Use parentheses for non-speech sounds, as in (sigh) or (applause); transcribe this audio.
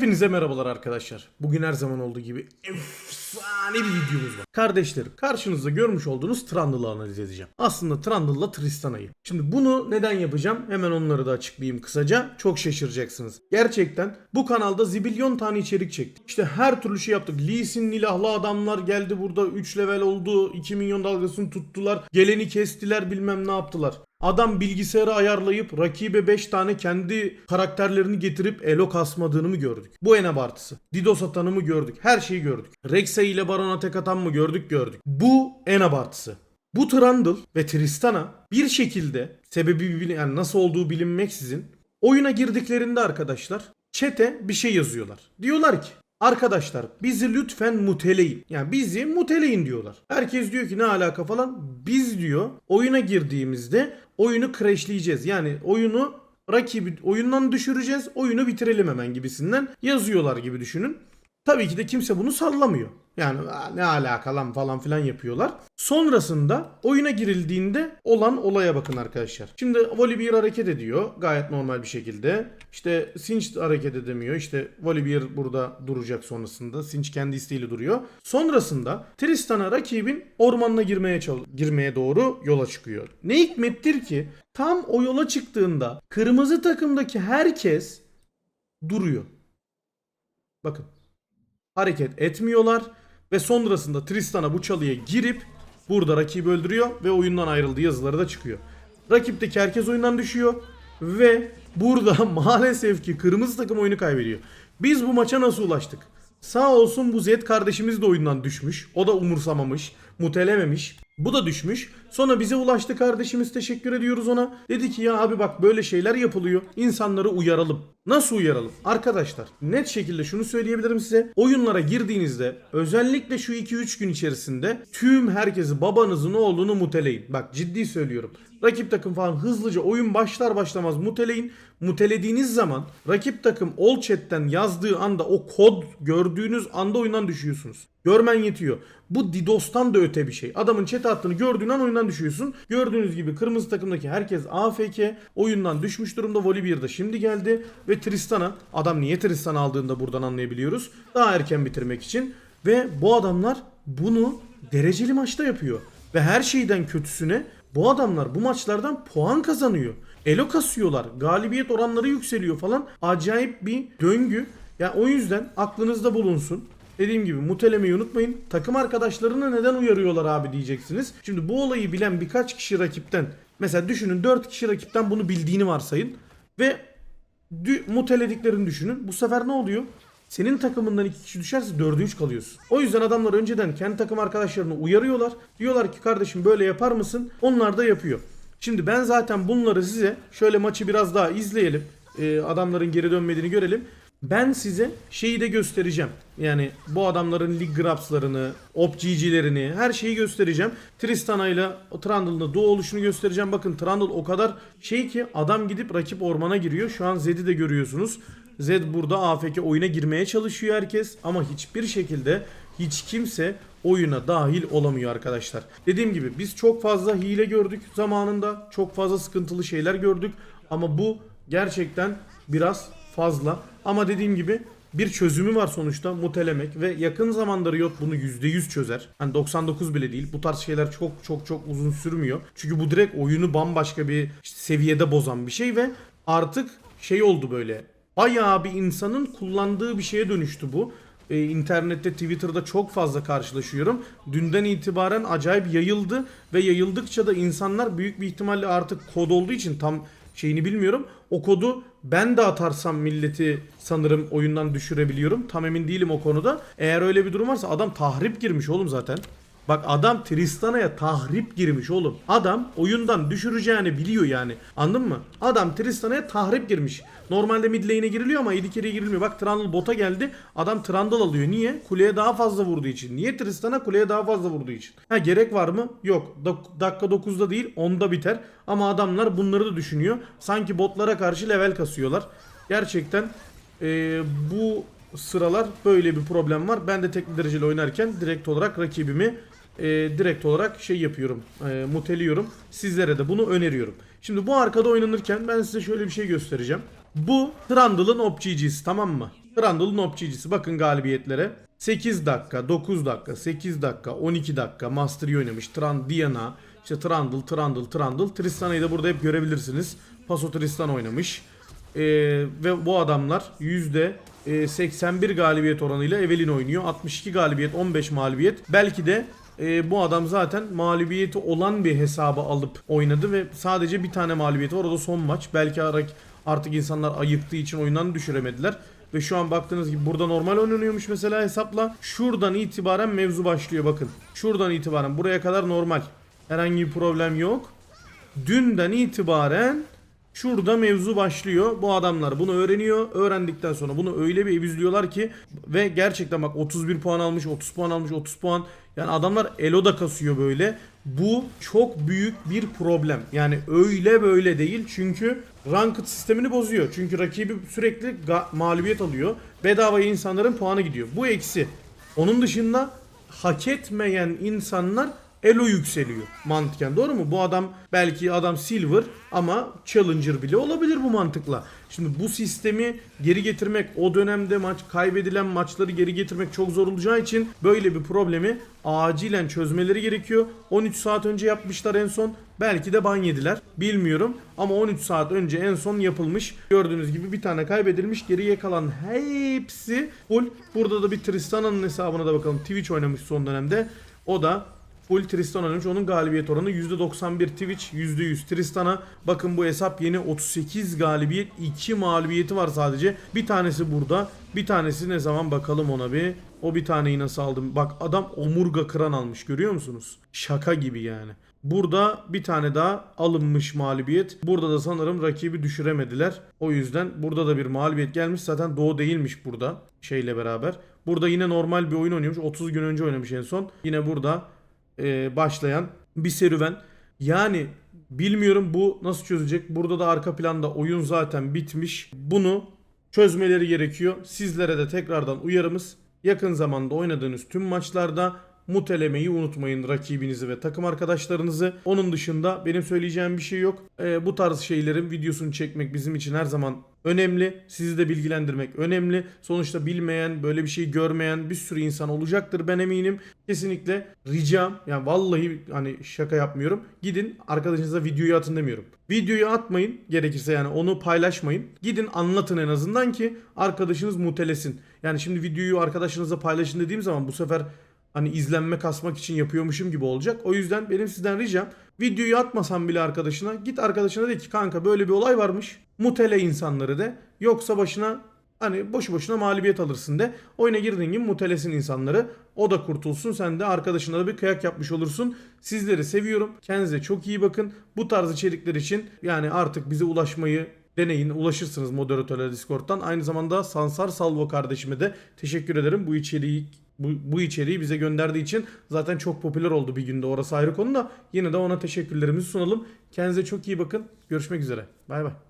Hepinize merhabalar arkadaşlar. Bugün her zaman olduğu gibi efsane bir videomuz var. Kardeşlerim karşınızda görmüş olduğunuz Trundle'ı analiz edeceğim. Aslında Trundle'la Tristana'yı. Şimdi bunu neden yapacağım? Hemen onları da açıklayayım kısaca. Çok şaşıracaksınız. Gerçekten bu kanalda zibilyon tane içerik çektik. İşte her türlü şey yaptık. Lee Sin ilahlı adamlar geldi burada 3 level oldu. 2 milyon dalgasını tuttular. Geleni kestiler bilmem ne yaptılar. Adam bilgisayarı ayarlayıp rakibe 5 tane kendi karakterlerini getirip elo kasmadığını mı gördük? Bu en abartısı. Didos atanı mı gördük? Her şeyi gördük. Rexa ile Baron'a tek atan mı gördük? Gördük. Bu en abartısı. Bu Trundle ve Tristana bir şekilde sebebi yani nasıl olduğu bilinmeksizin oyuna girdiklerinde arkadaşlar çete bir şey yazıyorlar. Diyorlar ki Arkadaşlar bizi lütfen muteleyin. Yani bizi muteleyin diyorlar. Herkes diyor ki ne alaka falan. Biz diyor oyuna girdiğimizde oyunu crashleyeceğiz. Yani oyunu rakibi oyundan düşüreceğiz. Oyunu bitirelim hemen gibisinden yazıyorlar gibi düşünün. Tabii ki de kimse bunu sallamıyor. Yani "Aa, ne alaka lan falan filan yapıyorlar. Sonrasında oyuna girildiğinde olan olaya bakın arkadaşlar. Şimdi Volibear hareket ediyor gayet normal bir şekilde. İşte Sinch hareket edemiyor. İşte Volibear burada duracak sonrasında. Sinch kendi isteğiyle duruyor. Sonrasında Tristan'a rakibin ormanına girmeye girmeye doğru yola çıkıyor. Ne hikmettir ki tam o yola çıktığında kırmızı takımdaki herkes duruyor. Bakın hareket etmiyorlar ve sonrasında Tristan'a bu çalıya girip burada rakibi öldürüyor ve oyundan ayrıldığı yazıları da çıkıyor. Rakipteki herkes oyundan düşüyor ve burada (laughs) maalesef ki kırmızı takım oyunu kaybediyor. Biz bu maça nasıl ulaştık? Sağ olsun bu Zed kardeşimiz de oyundan düşmüş. O da umursamamış, mutelememiş. Bu da düşmüş. Sonra bize ulaştı kardeşimiz teşekkür ediyoruz ona. Dedi ki ya abi bak böyle şeyler yapılıyor. İnsanları uyaralım. Nasıl uyaralım? Arkadaşlar net şekilde şunu söyleyebilirim size. Oyunlara girdiğinizde özellikle şu 2-3 gün içerisinde tüm herkesi babanızın oğlunu muteleyin. Bak ciddi söylüyorum. Rakip takım falan hızlıca oyun başlar başlamaz muteleyin. Mutelediğiniz zaman rakip takım all chat'ten yazdığı anda o kod gördüğünüz anda oyundan düşüyorsunuz. Görmen yetiyor. Bu DDoS'tan da öte bir şey. Adamın chat attığını gördüğün an oyundan düşüyorsun. Gördüğünüz gibi kırmızı takımdaki herkes AFK. Oyundan düşmüş durumda. Volibear da şimdi geldi. Ve Tristan'a adam niye Tristan aldığını da buradan anlayabiliyoruz. Daha erken bitirmek için. Ve bu adamlar bunu dereceli maçta yapıyor. Ve her şeyden kötüsüne bu adamlar bu maçlardan puan kazanıyor. Elo kasıyorlar. Galibiyet oranları yükseliyor falan. Acayip bir döngü. Ya o yüzden aklınızda bulunsun. Dediğim gibi mutelemeyi unutmayın. Takım arkadaşlarını neden uyarıyorlar abi diyeceksiniz. Şimdi bu olayı bilen birkaç kişi rakipten mesela düşünün 4 kişi rakipten bunu bildiğini varsayın ve dü- mutelediklerini düşünün. Bu sefer ne oluyor? Senin takımından iki kişi düşerse 4'e 3 kalıyorsun. O yüzden adamlar önceden kendi takım arkadaşlarını uyarıyorlar. Diyorlar ki kardeşim böyle yapar mısın? Onlar da yapıyor. Şimdi ben zaten bunları size şöyle maçı biraz daha izleyelim. Ee, adamların geri dönmediğini görelim. Ben size şeyi de göstereceğim. Yani bu adamların lig grabslarını, opGG'lerini her şeyi göstereceğim. Tristana ile Trundle'ın doğu oluşunu göstereceğim. Bakın Trundle o kadar şey ki adam gidip rakip ormana giriyor. Şu an Zed'i de görüyorsunuz. Zed burada AFK oyuna girmeye çalışıyor herkes ama hiçbir şekilde hiç kimse oyuna dahil olamıyor arkadaşlar. Dediğim gibi biz çok fazla hile gördük zamanında. Çok fazla sıkıntılı şeyler gördük ama bu gerçekten biraz fazla. Ama dediğim gibi bir çözümü var sonuçta mutelemek ve yakın zamanda Riot bunu %100 çözer. Hani 99 bile değil. Bu tarz şeyler çok çok çok uzun sürmüyor. Çünkü bu direkt oyunu bambaşka bir işte seviyede bozan bir şey ve artık şey oldu böyle. Bayağı bir insanın kullandığı bir şeye dönüştü bu. Ee, internette, Twitter'da çok fazla karşılaşıyorum. Dünden itibaren acayip yayıldı ve yayıldıkça da insanlar büyük bir ihtimalle artık kod olduğu için tam şeyini bilmiyorum. O kodu ben de atarsam milleti sanırım oyundan düşürebiliyorum. Tam emin değilim o konuda. Eğer öyle bir durum varsa adam tahrip girmiş oğlum zaten. Bak adam Tristana'ya tahrip girmiş oğlum. Adam oyundan düşüreceğini biliyor yani. Anladın mı? Adam Tristana'ya tahrip girmiş. Normalde mid lane'e giriliyor ama 7 kere girilmiyor. Bak Trundle bota geldi. Adam Trundle alıyor. Niye? Kuleye daha fazla vurduğu için. Niye Tristan'a kuleye daha fazla vurduğu için? Ha gerek var mı? Yok. Dak- dakika 9'da değil 10'da biter. Ama adamlar bunları da düşünüyor. Sanki botlara karşı level kasıyorlar. Gerçekten eee, bu sıralar böyle bir problem var. Ben de tekli dereceli oynarken direkt olarak rakibimi e, direkt olarak şey yapıyorum. E, muteliyorum. Sizlere de bunu öneriyorum. Şimdi bu arkada oynanırken ben size şöyle bir şey göstereceğim. Bu Trundle'ın OpGG'si tamam mı? Trundle'ın opçicisi. Bakın galibiyetlere. 8 dakika, 9 dakika, 8 dakika, 12 dakika Master Yi oynamış. Tran, Diana, işte Trundle, Trundle, Trundle. Tristana'yı da burada hep görebilirsiniz. Paso Tristan oynamış. Ee, ve bu adamlar yüzde e, 81 galibiyet oranıyla Evelyn oynuyor. 62 galibiyet, 15 mağlubiyet. Belki de e, bu adam zaten mağlubiyeti olan bir hesabı alıp oynadı ve sadece bir tane mağlubiyeti var. O da son maç. Belki artık insanlar ayıktığı için oyundan düşüremediler. Ve şu an baktığınız gibi burada normal oynanıyormuş mesela hesapla. Şuradan itibaren mevzu başlıyor bakın. Şuradan itibaren buraya kadar normal. Herhangi bir problem yok. Dünden itibaren şurada mevzu başlıyor. Bu adamlar bunu öğreniyor. Öğrendikten sonra bunu öyle bir ebizliyorlar ki ve gerçekten bak 31 puan almış, 30 puan almış, 30 puan. Yani adamlar eloda kasıyor böyle. Bu çok büyük bir problem. Yani öyle böyle değil. Çünkü ranked sistemini bozuyor. Çünkü rakibi sürekli mağlubiyet alıyor. Bedavaya insanların puanı gidiyor. Bu eksi. Onun dışında hak etmeyen insanlar elo yükseliyor mantıken doğru mu? Bu adam belki adam silver ama challenger bile olabilir bu mantıkla. Şimdi bu sistemi geri getirmek o dönemde maç kaybedilen maçları geri getirmek çok zor olacağı için böyle bir problemi acilen çözmeleri gerekiyor. 13 saat önce yapmışlar en son. Belki de ban yediler. Bilmiyorum. Ama 13 saat önce en son yapılmış. Gördüğünüz gibi bir tane kaybedilmiş. Geriye kalan hepsi full. Burada da bir Tristana'nın hesabına da bakalım. Twitch oynamış son dönemde. O da Full Tristan oynamış. Onun galibiyet oranı %91 Twitch, %100 Tristan'a. Bakın bu hesap yeni 38 galibiyet, 2 mağlubiyeti var sadece. Bir tanesi burada. Bir tanesi ne zaman bakalım ona bir. O bir taneyi nasıl aldım? Bak adam omurga kıran almış görüyor musunuz? Şaka gibi yani. Burada bir tane daha alınmış mağlubiyet. Burada da sanırım rakibi düşüremediler. O yüzden burada da bir mağlubiyet gelmiş. Zaten Doğu değilmiş burada şeyle beraber. Burada yine normal bir oyun oynuyormuş. 30 gün önce oynamış en son. Yine burada e, başlayan bir serüven. Yani bilmiyorum bu nasıl çözecek. Burada da arka planda oyun zaten bitmiş. Bunu çözmeleri gerekiyor. Sizlere de tekrardan uyarımız. Yakın zamanda oynadığınız tüm maçlarda mutelemeyi unutmayın rakibinizi ve takım arkadaşlarınızı. Onun dışında benim söyleyeceğim bir şey yok. Ee, bu tarz şeylerin videosunu çekmek bizim için her zaman önemli. Sizi de bilgilendirmek önemli. Sonuçta bilmeyen, böyle bir şey görmeyen bir sürü insan olacaktır ben eminim. Kesinlikle ricam yani vallahi hani şaka yapmıyorum. Gidin arkadaşınıza videoyu atın demiyorum. Videoyu atmayın gerekirse yani onu paylaşmayın. Gidin anlatın en azından ki arkadaşınız mutelesin. Yani şimdi videoyu arkadaşınızla paylaşın dediğim zaman bu sefer hani izlenme kasmak için yapıyormuşum gibi olacak. O yüzden benim sizden ricam videoyu atmasan bile arkadaşına git arkadaşına de ki kanka böyle bir olay varmış. Mutele insanları de yoksa başına hani boşu boşuna mağlubiyet alırsın de. Oyuna girdiğin gibi mutelesin insanları. O da kurtulsun sen de arkadaşına da bir kıyak yapmış olursun. Sizleri seviyorum. Kendinize çok iyi bakın. Bu tarz içerikler için yani artık bize ulaşmayı deneyin. Ulaşırsınız moderatörler Discord'dan. Aynı zamanda Sansar Salvo kardeşime de teşekkür ederim bu içeriği bu, bu içeriği bize gönderdiği için zaten çok popüler oldu bir günde orası ayrı konu da yine de ona teşekkürlerimizi sunalım. Kendinize çok iyi bakın. Görüşmek üzere. Bay bay.